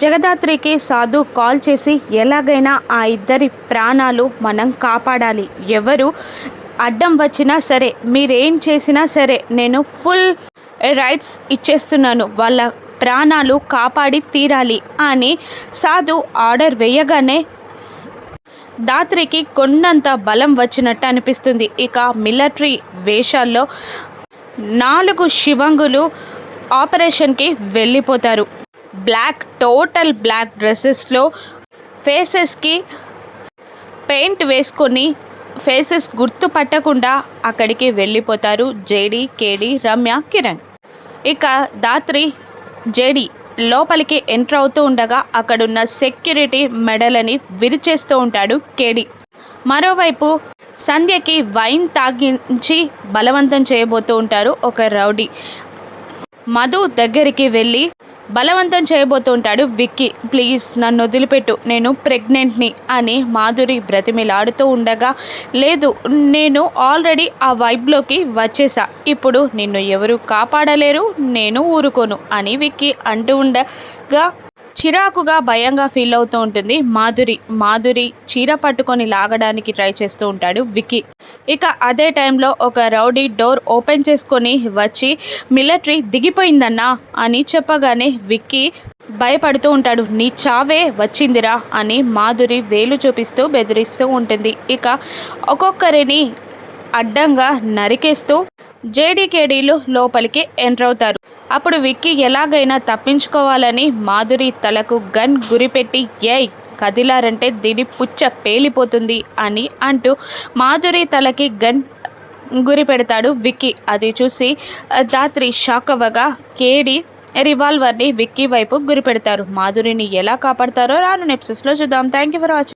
జగదాత్రికి సాధు కాల్ చేసి ఎలాగైనా ఆ ఇద్దరి ప్రాణాలు మనం కాపాడాలి. ఎవరు అడ్డం వచ్చినా సరే మీరేం చేసినా సరే నేను ఫుల్ రైట్స్ ఇచ్చేస్తున్నాను. వాళ్ళ ప్రాణాలు కాపాడి తీరాలి అని సాధు ఆర్డర్ వేయగానే దాత్రికి కొండంత బలం వచ్చినట్టు అనిపిస్తుంది. ఇక మిలిటరీ వేషాల్లో నాలుగు శివంగులు ఆపరేషన్కి వెళ్ళిపోతారు. బ్లాక్ టోటల్ బ్లాక్ డ్రెస్సెస్లో ఫేసెస్కి పెయింట్ వేసుకొని ఫేసెస్ గుర్తుపట్టకుండా అక్కడికి వెళ్ళిపోతారు జేడి కేడి రమ్య కిరణ్. ఇక దాత్రి జేడి లోపలికి ఎంటర్ అవుతూ ఉండగా అక్కడున్న సెక్యూరిటీ మెడలని విరిచేస్తూ ఉంటాడు కేడి. మరోవైపు సంధ్యకి వైన్ తాగించి బలవంతం చేయబోతూ ఉంటారు ఒక రౌడీ. మధు దగ్గరికి వెళ్ళి బలవంతం చేయబోతూ ఉంటాడు విక్కీ. ప్లీజ్ నన్ను వదిలిపెట్టు. నేను ప్రెగ్నెంట్ని అని మాధురి బ్రతిమిలాడుతూ ఉండగా లేదు నేను ఆల్రెడీ ఆ వైబ్లోకి వచ్చేసా. ఇప్పుడు నిన్ను ఎవరు కాపాడలేరు నేను ఊరుకోను అని విక్కీ అంటూ ఉండగా చిరాకుగా భయంగా ఫీల్ అవుతూ ఉంటుంది మాధురి. మాధురి చీర పట్టుకొని లాగడానికి ట్రై చేస్తూ ఉంటాడు విక్కీ. ఇక అదే టైంలో ఒక రౌడీ డోర్ ఓపెన్ చేసుకొని వచ్చి మిలిటరీ దిగిపోయిందన్నా అని చెప్పగానే విక్కీ భయపడుతూ ఉంటాడు. నీ చావే వచ్చిందిరా అని మాధురి వేలు చూపిస్తూ బెదిరిస్తూ ఉంటుంది. ఇక ఒక్కొక్కరిని అడ్డంగా నరికేస్తూ జేడీకేడీలు లోపలికి ఎంటర్ అవుతారు. అప్పుడు విక్కీ ఎలాగైనా తప్పించుకోవాలని మాధురి తలకు గన్ గురిపెట్టి ఏయ్ కదిలారంటే దీని పుచ్చ పేలిపోతుంది అని అంటూ మాధురి తలకి గన్ గురి పెడతాడు విక్కీ. అది చూసి ఆ, దాత్రి షాక్ అవ్వగా కేడి రివాల్వర్ని విక్కీ వైపు గురి పెడతారు. మాధురిని ఎలా కాపాడతారో రాను నెప్సెస్లో చూద్దాం. Thank you for watching